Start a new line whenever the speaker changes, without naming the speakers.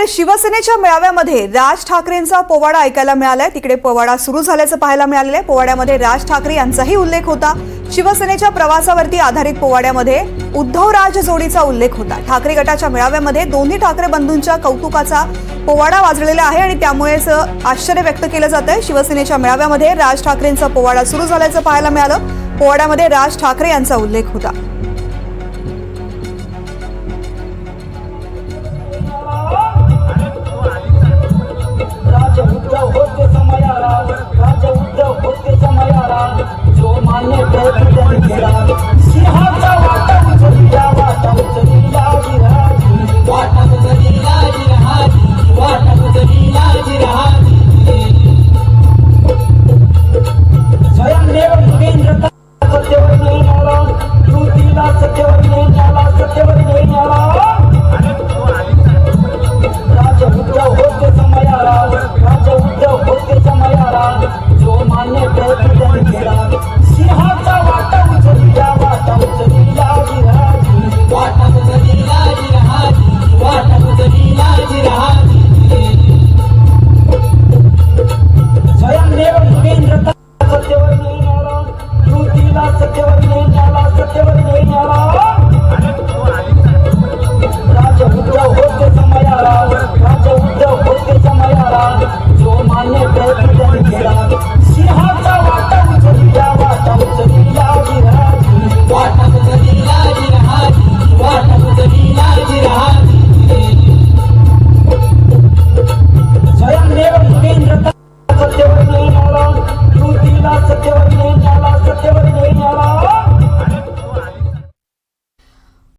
तर शिवसेनेच्या मेळाव्यामध्ये राज ठाकरेंचा पोवाडा ऐकायला मिळालाय. तिकडे पोवाडा सुरू झाल्याचं पाहायला मिळालेलं आहे. पोवाड्यामध्ये राज ठाकरे यांचाही उल्लेख होता. शिवसेनेच्या प्रवासावरती आधारित पोवाड्यामध्ये उद्धव राज जोडीचा उल्लेख होता. ठाकरे गटाच्या मेळाव्यामध्ये दोन्ही ठाकरे बंधूंच्या कौतुकाचा पोवाडा वाजलेला आहे आणि त्यामुळेच आश्चर्य व्यक्त केलं जात आहे शिवसेनेच्या मेळाव्यामध्ये राज ठाकरेंचा पोवाडा सुरू झाल्याचं पाहायला मिळालं. पोवाड्यामध्ये राज ठाकरे यांचा उल्लेख होता.